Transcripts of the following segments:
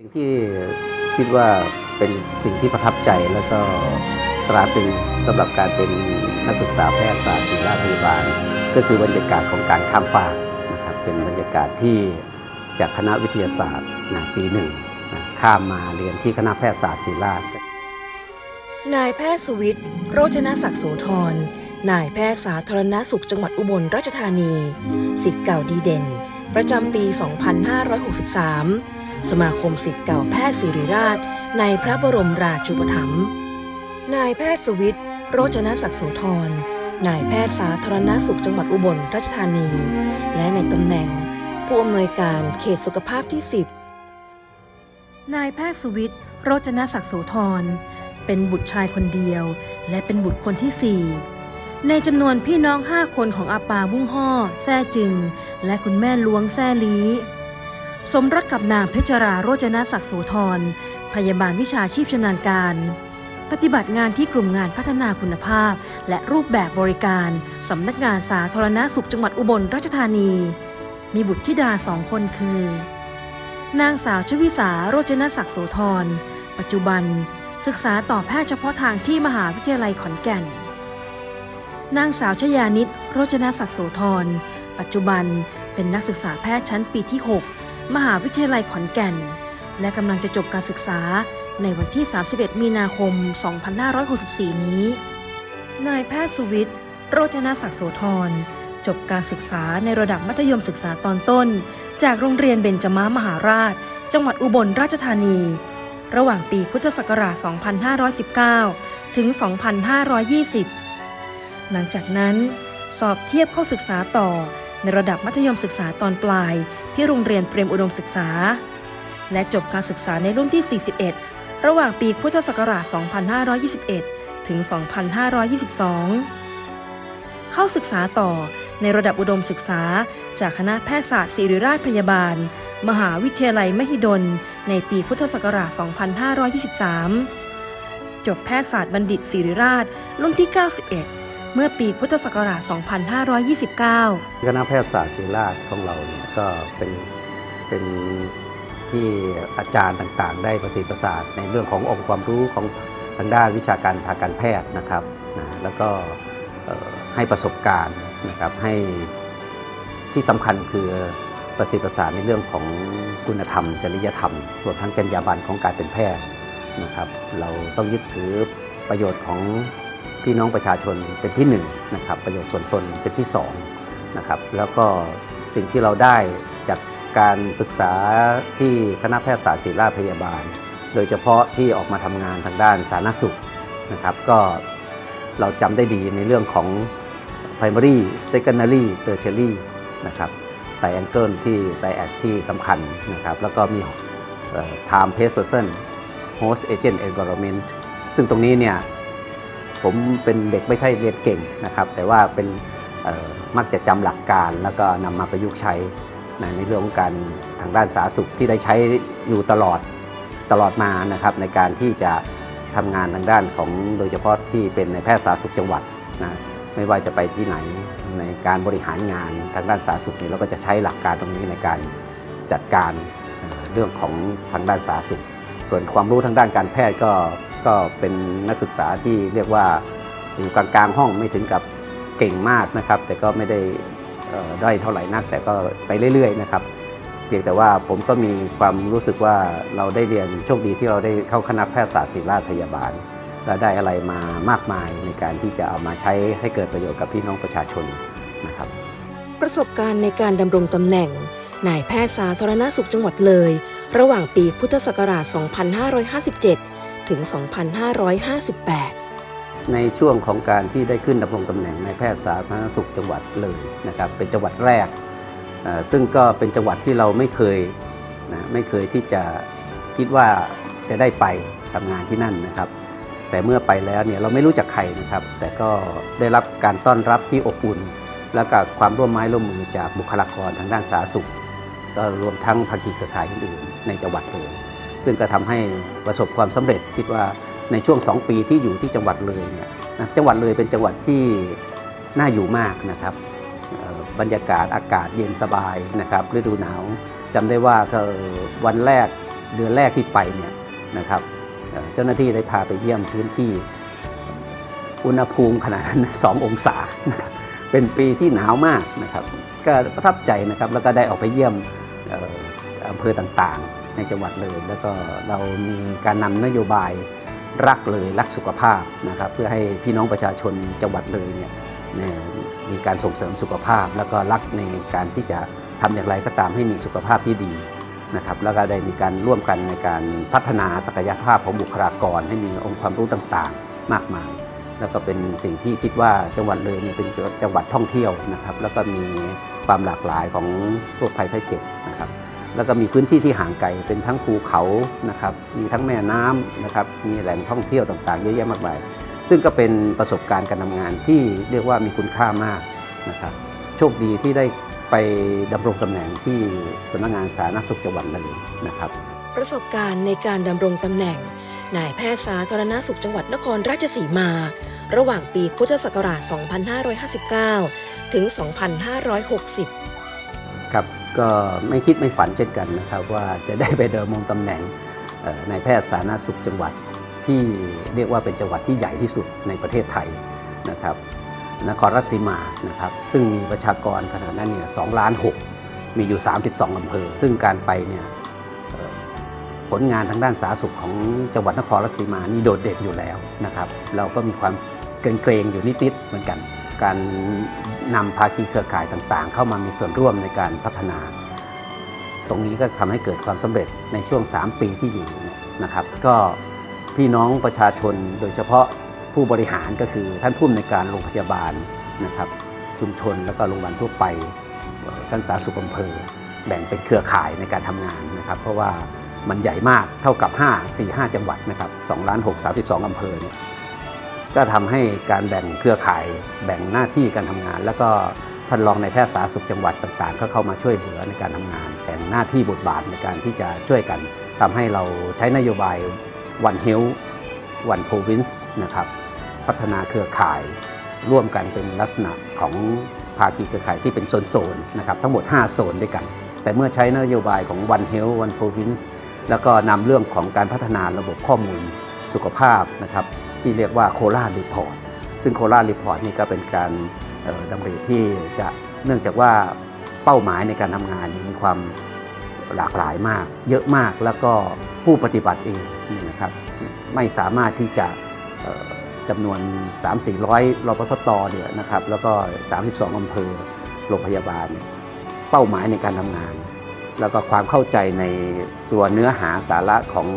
สิ่งที่คิดว่าเป็นสิ่งที่ประทับใจแล้วก็ตราตรึงสำหรับการเป็นนักศึกษาแพทยศาสตร์ศิริราพยาบาล ก็คือบรรยากาศของการข้ามฟากนะครับเป็นบรรยากาศที่จากคณะวิทยาศาสตร์นะปีหนึ่งนะข้ามมาเรียนที่คณะแพทยศาสตร์ศิริรานายแพทย์สุวิทย์โรจนศักดิ์โสธรนายแพทย์สาธารณสุขจังหวัดอุบลราชธานีสิทธิ์เก่าดีเด่น ประจำปี 2563 สมาคมสิทธิ์เก่าแพทย์ศิริราช ในพระบรมราชูปถัมภ์นายแพทย์สวิทย์โรจนศักดิ์โสธรนายแพทย์สาธารณสุขจังหวัดอุบลราชธานี และในตำแหน่ง ผู้อำนวยการเขตสุขภาพที่ 10 นายแพทย์สวิทย์โรจนศักดิ์โสธรเป็นบุตรชายคนเดียว และเป็นบุตรคนที่สี่ในจำนวนพี่น้องห้าคนของอาปาบุ้งห่อแซ่จึง และคุณแม่ล้วงแซ่ลี สมรสกับนางเพชราโรจนศักดิ์โสธรพยาบาลวิชาชีพชำนาญการ ปฏิบัติงานที่กลุ่มงานพัฒนาคุณภาพ และรูปแบบบริการสำนักงานสาธารณสุขจังหวัดอุบลราชธานี มีบุตรธิดาสองคนคือ นางสาวชวิสาโรจนศักดิ์โสธรปัจจุบันศึกษาต่อแพทย์เฉพาะทางที่มหาวิทยาลัยขอนแก่น นางสาวชยานิตโรจนศักดิ์โสธรปัจจุบันเป็นนักศึกษาแพทย์ชั้นปีที่ 6 มหาวิทยาลัยขอนแก่น และกำลังจะจบการศึกษาในวันที่ 31 มีนาคม 2564 นี้ นายแพทย์สุวิทย์ โรจนศักดิ์โสธร จบการศึกษาในระดับมัธยมศึกษาตอนต้น จากโรงเรียนเบญจมามหาราช จังหวัดอุบลราชธานี ระหว่างปีพุทธศักราช 2519 ถึง 2520 หลังจากนั้น สอบเทียบเข้าศึกษาต่อ ในระดับมัธยมศึกษาตอนปลาย ที่โรงเรียนเตรียมอุดมศึกษา และจบการศึกษาในรุ่นที่ 41 ระหว่างปีพุทธศักราช 2521 ถึง 2522 เข้าศึกษาต่อในระดับอุดมศึกษา จากคณะแพทยศาสตร์ศิริราชพยาบาล มหาวิทยาลัยมหิดล ในปีพุทธศักราช 2523 จบแพทยศาสตร์บัณฑิตศิริราชรุ่นที่ 91 เมื่อปีพุทธศักราช 2529 คณะแพทยศาสตร์ศิริราชของเราเนี่ยก็เป็นเป็นที่อาจารย์ต่างๆ ได้ประสิทธิ์ประสาทในเรื่องขององค์ความรู้ของทางด้านวิชาการทางการแพทย์นะครับนะแล้วก็ให้ประสบการณ์นะครับให้ที่สำคัญคือประสิทธิ์ประสาทในเรื่องของคุณธรรม จริยธรรมรวมทั้งจรรยาบรรณของการเป็นแพทย์นะครับ เราต้องยึดถือประโยชน์ของ พี่น้องประชาชนเป็นที่หนึ่งนะครับประโยชน์ส่วนตนเป็นที่สองนะครับแล้วก็สิ่งที่เราได้จากการศึกษาที่คณะแพทยศาสตร์ศิริราชพยาบาล โดยเฉพาะที่ออกมาทำงานทางด้านสาธารณสุขนะครับก็เราจำได้ดีในเรื่องของ primary secondary tertiary นะครับไตแองเกิลที่ไตแอดที่สำคัญนะครับแล้วก็มี time place person host agent environment ซึ่งตรงนี้เนี่ย ผมเป็นเด็กไม่ใช่เรียนเก่งนะครับ แต่ว่าเป็นมักจะจำหลักการแล้วก็นำมาประยุกต์ใช้ในเรื่องของการทางด้านสาธารณสุขที่ได้ใช้อยู่ตลอดตลอดมานะครับ ในการที่จะทำงานทางด้านของโดยเฉพาะที่เป็นในแพทย์สาธารณสุขจังหวัดนะไม่ว่าจะไปที่ไหนในการบริหารงานทางด้านสาธารณสุขเนี่ยเราก็จะใช้หลักการตรงนี้ในการจัดการเรื่องของทางด้านสาธารณสุข ส่วนความรู้ทางด้านการแพทย์ก็ ก็เป็นนักศึกษาที่เรียกว่าอยู่กลางๆห้องไม่ถึงกับเก่งมากนะครับ แต่ก็ไม่ได้ได้อยเท่าไหร่นัก แต่ก็ไปเรื่อยๆนะครับเพียงแต่ว่าผมก็มีความรู้สึกว่าเราได้เรียนโชคดีที่เราได้เข้าคณะแพทยศาสตร์ศิริราชพยาบาล และได้อะไรมามากมายในการที่จะเอามาใช้ให้เกิดประโยชน์กับพี่น้องประชาชนนะครับ ประสบการณ์ในการดำรงตำแหน่งนายแพทย์สาธารณสุขจังหวัดเลย ระหว่างปีพุทธศักราช 2557 ถึง 2558 ในช่วงของการที่ได้ขึ้นดำรงตำแหน่งในแพทย์สาธารณสุขจังหวัดเลยนะครับ เป็นจังหวัดแรก ซึ่งก็เป็นจังหวัดที่เราไม่เคยนะไม่เคยที่จะคิดว่าจะได้ไปทำงานที่นั่นนะครับ แต่เมื่อไปแล้วเนี่ยเราไม่รู้จักใครนะครับ แต่ก็ได้รับการต้อนรับที่อบอุ่น และกับความร่วมไม้ร่วมมือจากบุคลากรทางด้านสาธารณสุข ก็รวมทั้งภาคีเครือข่ายอื่นๆในจังหวัดเลย ซึ่งก็ทำให้ประสบความสำเร็จคิดว่าในช่วง 2 ปีที่อยู่ที่จังหวัดเลยเนี่ยนะจังหวัดเลยเป็นจังหวัดที่น่าอยู่มากนะครับบรรยากาศอากาศเย็นสบายนะครับฤดูหนาวจำได้ว่าวันแรกเดือนแรกที่ไปเนี่ยนะครับเจ้าหน้าที่ได้พาไปเยี่ยมพื้นที่ อุณหภูมิขนาดนั้น2องศา เป็นปีที่หนาวมากนะครับ ก็ประทับใจนะครับแล้วก็ได้ออกไปเยี่ยมเอ่ออำเภอต่างๆ ในจังหวัดเลย แล้วก็เรามีการนำนโยบายรักเลยรักสุขภาพนะครับ เพื่อให้พี่น้องประชาชนจังหวัดเลยเนี่ยเนี่ยมีการส่งเสริมสุขภาพ แล้วก็รักในการที่จะทำอย่างไรก็ตามให้มีสุขภาพที่ดีนะครับแล้วก็ได้มีการร่วมกันในการพัฒนาศักยภาพของบุคลากร ให้มีองค์ความรู้ต่างๆ มากมาย แล้วก็เป็นสิ่งที่คิดว่าจังหวัดเลยเนี่ยเป็นจังหวัดท่องเที่ยวนะครับ แล้วก็มีความหลากหลายของโรคภัยไข้เจ็บนะครับ แล้วก็มีพื้นที่ที่ห่างไกลเป็นทั้งภูเขานะครับมีทั้งแม่น้ำนะครับมีแหล่งท่องเที่ยวต่างๆ เยอะแยะมากมาย ซึ่งก็เป็นประสบการณ์การทำงานที่เรียกว่ามีคุณค่ามากนะครับโชคดีที่ได้ไปดำรงตำแหน่งที่สำนักงานสาธารณสุขจังหวัดเลยนะครับ ประสบการณ์ในการดำรงตำแหน่งนายแพทย์สาธารณสุขจังหวัดนครราชสีมา ระหว่างปีพุทธศักราช 2559 ถึง 2560 ก็ไม่คิดไม่ฝันเช่นกันนะครับ ว่าจะได้ไปดำรงตำแหน่งเอ่อนายแพทย์สาธารณสุขจังหวัดที่เรียกว่าเป็นจังหวัดที่ใหญ่ที่สุดในประเทศไทยนะครับนครราชสีมานะครับซึ่งมีประชากรขนาดนั้นเนี่ยสองล้านหกมีอยู่ 32อำเภอ ซึ่งการไปเนี่ยผลงานทางด้านสาธารณสุขของจังหวัดนครราชสีมานี่โดดเด่นอยู่แล้วนะครับ เราก็มีความเกรงๆอยู่นิดๆเหมือนกัน การนำภาคีเครือข่ายต่างๆ เข้ามามีส่วนร่วมในการพัฒนา ตรงนี้ก็ทำให้เกิดความสำเร็จในช่วง 3 ปีที่อยู่นะครับ ก็พี่น้องประชาชนโดยเฉพาะผู้บริหารก็คือท่านผู้อำนวยการโรงพยาบาลนะครับชุมชนแล้วก็โรงพยาบาลทั่วไปท่านสาธารณสุขอำเภอแบ่งเป็นเครือข่ายในการทำงานนะครับ เพราะว่ามันใหญ่มากเท่ากับ 5 4 5 จังหวัดนะครับ2ล้าน6 32อำเภอเนี่ย ก็ทำให้การแบ่งเครือข่ายแบ่งหน้าที่การทำงาน แล้วก็ท่านรองในแพทย์สาธารณสุขจังหวัดต่างๆ ก็เข้ามาช่วยเหลือในการทำงานแบ่งหน้าที่บทบาทในการที่จะช่วยกันทำให้เราใช้นโยบาย One Health One Province นะครับพัฒนาเครือข่ายร่วมกันเป็นลักษณะของภาคีเครือข่ายที่เป็นโซนๆนะครับทั้งหมด 5 โซนด้วยกัน แต่เมื่อใช้นโยบายของ One Health One Province แล้วก็นำเรื่องของการพัฒนาระบบข้อมูลสุขภาพนะครับ ที่เรียกว่าโคราชรีพอร์ตซึ่งโคราชรีพอร์ตนี่ก็เป็นการเอ่อดำริที่จะเนื่องจากว่าเป้าหมายในการทำงานมีความหลากหลายมาก เยอะมากแล้วก็ผู้ปฏิบัติเองนี่นะครับไม่สามารถที่จะจำนวน 3 4 0 0รอพสตอเนี่ยนะครับแล้วก็ 32อำเภอโรงพยาบาลเนี่ยเป้าหมายในการทำงาน แล้วก็ความเข้าใจในตัวเนื้อหาสาระของ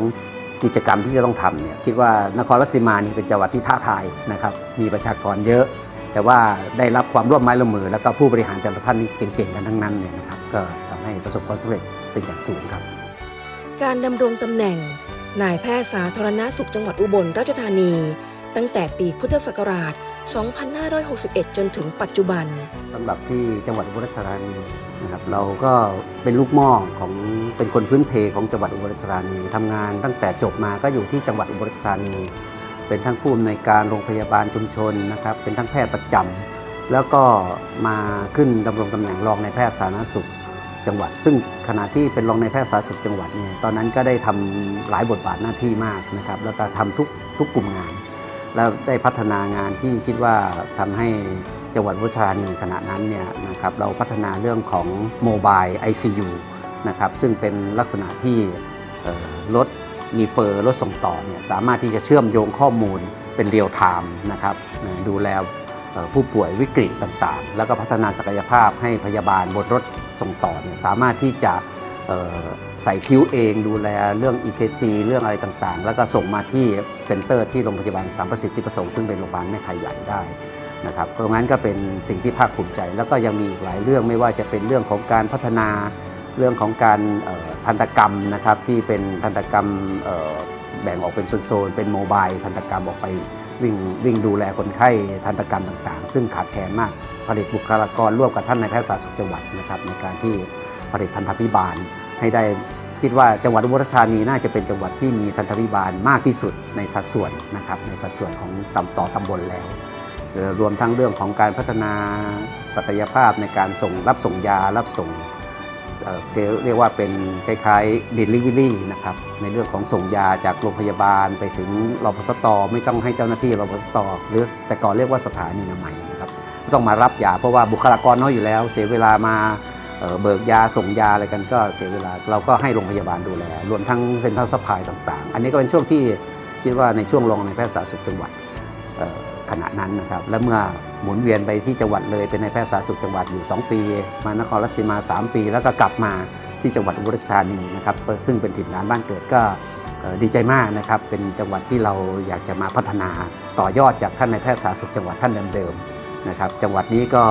กิจกรรมที่จะต้องทำเนี่ยคิดว่านครราชสีมานี่เป็นจังหวัดที่ท้าทายนะครับมีประชากรเยอะ แต่ว่าได้รับความร่วมไม้ร่วมมือ แล้วก็ผู้บริหารแต่ละท่านนี่เก่งๆกันทั้งนั้นเนี่ยนะครับก็ทำให้ประสบความสำเร็จเป็นอย่างสูงครับ การดำรงตำแหน่งนายแพทย์สาธารณสุขจังหวัดอุบลราชธานี ตั้งแต่ปีพุทธศักราช 2561 จนถึงปัจจุบันสำหรับที่จังหวัดอุบลราชธานี นะครับเราก็เป็นลูกม้อของเป็นคนพื้นเพของจังหวัดอุบลราชธานีทำงานตั้งแต่จบมาก็อยู่ที่จังหวัดอุบลราชธานี เป็นทั้งผู้อำนวยการโรงพยาบาลชุมชนนะครับ เป็นทั้งแพทย์ประจำแล้วก็มาขึ้นดำรงตำแหน่งรองในแพทย์สาธารณสุขจังหวัด ซึ่งขณะที่เป็นรองในแพทย์สาธารณสุขจังหวัดเนี่ยตอนนั้นก็ได้ทำหลายบทบาทหน้าที่มากนะครับ แล้วก็ทำทุกทุกกลุ่มงาน แล้วได้พัฒนางานที่คิดว่าทำให้ จังหวัดอุบลราชธานีขณะนั้นเนี่ยนะครับเราพัฒนาเรื่องของโมบาย ICU นะครับซึ่งเป็นลักษณะที่รถรีเฟอร์รถส่งต่อเนี่ยสามารถที่จะเชื่อมโยงข้อมูลเป็นเรียลไทม์นะครับดูแลผู้ป่วยวิกฤตต่างๆ แล้วก็พัฒนาศักยภาพให้พยาบาลบนรถส่งต่อเนี่ยสามารถที่จะใส่คิ้วเองดูแลเรื่อง EKG เรื่องอะไรต่างๆ แล้วก็ส่งมาที่เซ็นเตอร์ที่โรงพยาบาลสามประสิทธิประสงค์ซึ่งเป็นโรงพยาบาลแม่ไข่ใหญ่ได้ นะครับเพราะงั้นก็เป็นสิ่งที่ภาคภูมิใจ แล้วก็ยังมีอีกหลายเรื่องไม่ว่าจะเป็นเรื่องของการพัฒนาเรื่องของการทันตกรรมนะครับที่เป็นทันตกรรมแบ่งออกเป็นโซนๆเป็นโมบายทันตกรรมออกไปวิ่งวิ่งดูแลคนไข้ทันตกรรมต่างๆ ซึ่งขาดแคลนมากผลิตบุคลากรร่วมกับท่านนายแพทย์สาธารณสุขจังหวัดนะครับในการที่ผลิตทันตพิบาลให้ได้คิดว่าจังหวัดอุบลราชธานีน่าจะเป็นจังหวัดที่มีทันตพิบาลมากที่สุดในสัดส่วนนะครับในสัดส่วนของตำต่อตำบลแล้ว รวมทั้งเรื่องของการพัฒนาศักยภาพในการส่งรับส่งยารับส่งเรียกว่าเป็นคล้ายๆ delivery นะครับในเรื่องของส่งยาจากโรงพยาบาลไปถึงรพสตไม่ต้องให้เจ้าหน้าที่รพสตหรือแต่ก่อนเรียกว่าสถานีอนามัยนะครับต้องมารับยาเพราะว่าบุคลากรน้อยอยู่แล้ว เสียเวลามาเเบิกยาส่งยาอะไรกันก็เสียเวลาเราก็ให้โรงพยาบาลดูแล รวมทั้งเซ็นทรัลซัพพลายต่างๆ อันนี้ก็เป็นช่วงที่คิดว่าในช่วงรองในแพทย์สาธารณสุขจังหวัด ขณะนั้นนะครับ และเมื่อหมุนเวียนไปที่จังหวัดเลยเป็นในายแพทย์สาธารณสุขจังหวัดอยู่ 2 ปี มานครราชสีมา 3 ปี แล้วก็กลับมาที่จังหวัดอุบลราชธานีนะครับซึ่งเป็นถิ่นฐานบ้านเกิดก็ดีใจมากนะครับ เป็นจังหวัดที่เราอยากจะมาพัฒนาต่อยอดจากท่านในายแพทย์สาธารณสุขจังหวัดท่านเดิมๆนะครับ จังหวัดนี้ก็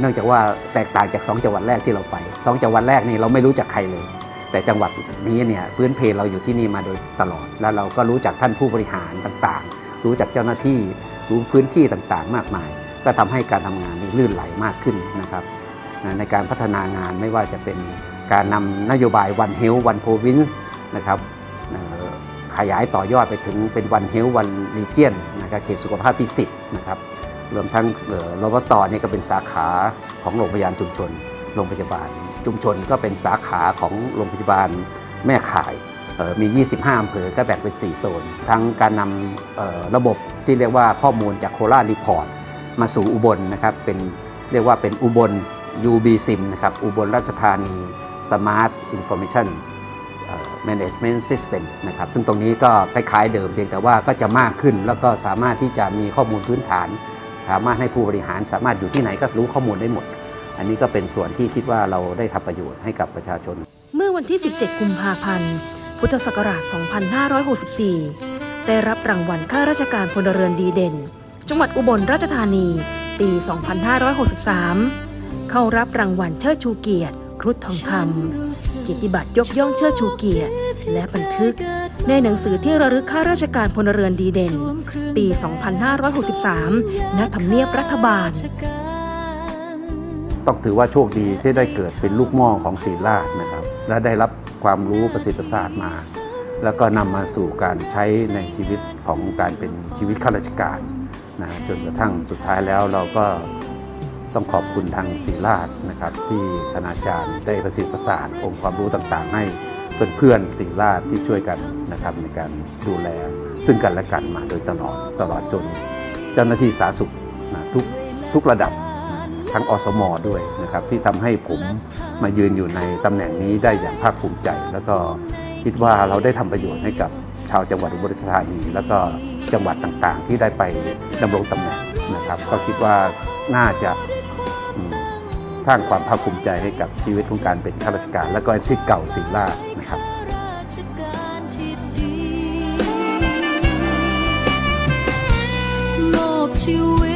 เนื่องจากว่าแตกต่างจาก 2 จังหวัดแรกที่เราไป 2 จังหวัดแรกนี่เราไม่รู้จักใครเลย แต่จังหวัดนี้เนี่ยพื้นเพเราอยู่ที่นี่มาโดยตลอด แล้วเราก็รู้จักท่านผู้บริหารต่างๆ รู้จักเจ้าหน้าที่ รู้พื้นที่ต่างๆ มากมาย ก็ทำให้การทำงานนี้ลื่นไหลมากขึ้นนะครับในการพัฒนางานไม่ว่าจะเป็นการนำนโยบาย One Health One Province นะครับขยายต่อยอดไปถึงเป็น One Health One Region นะครับเขตสุขภาพที่10นะครับรวมทั้งเอ่อรพตเนี่ยก็เป็นสาขาของโรงพยาบาลชุมชน โรงพยาบาลชุมชนก็เป็นสาขาของโรงพยาบาลแม่ข่าย มี 25 อำเภอ ก็แบ่งเป็น 4 โซน ทั้งการนำระบบที่เรียกว่าข้อมูลจากโคราชรีพอร์ตมาสู่อุบลนะครับ เป็นเรียกว่าเป็นอุบล UB SIM นะครับ อุบลราชธานี Smart Information Management System นะครับ ซึ่งตรงนี้ก็คล้ายๆเดิมเพียงแต่ว่าก็จะมากขึ้น แล้วก็สามารถที่จะมีข้อมูลพื้นฐาน สามารถให้ผู้บริหารสามารถอยู่ที่ไหนก็รู้ข้อมูลได้หมด อันนี้ก็เป็นส่วนที่คิดว่าเราได้ทำประโยชน์ให้กับประชาชน เมื่อวันที่ 17 กุมภาพันธ์ พุทธศักราช 2564 ได้รับรางวัลข้าราชการพลเรือนดีเด่น จังหวัดอุบลราชธานี ปี 2563 เข้ารับรางวัลเชิดชูเกียรติครุฑทองคำเกียรติบัตรยกย่องเชิดชูเกียรติ และบันทึก ในหนังสือที่ระลึกข้าราชการพลเรือนดีเด่น ปี 2563 ณ ทำเนียบรัฐบาล ต้องถือว่าโชคดีที่ได้เกิดเป็นลูกม่อของศรีราชนะครับ และได้รับ ความรู้ประสิทธิศาสตร์มา แล้วก็นำมาสู่การใช้ในชีวิตของการเป็นชีวิตข้าราชการนะจนกระทั่งสุดท้ายแล้วเราก็ต้องขอบคุณทางศรีราชนะครับ ที่คณาจารย์ได้ประสิทธิประสานองค์ความรู้ต่างๆ ให้เพื่อนๆศรีราชที่ช่วยกันนะครับในการดูแล ซึ่งกันและกันมาโดยตลอดตลอดจน เจ้าหน้าที่สาธารณสุขนะทุกทุกระดับ ทั้งอสมด้วยนะครับที่ทำให้ผมมายืนอยู่ในตำแหน่งนี้ได้อย่างภาคภูมิใจ แล้วก็คิดว่าเราได้ทำประโยชน์ให้กับชาวจังหวัดอุบลราชธานีแล้วก็จังหวัดต่างๆ ที่ได้ไปดำรงตำแหน่งนะครับ ก็คิดว่าน่าจะสร้างความภาคภูมิใจให้กับชีวิตของการเป็นข้าราชการ และก็สิทธิ์เก่าศิลานะครับราชการที่ดีมอบชีวิต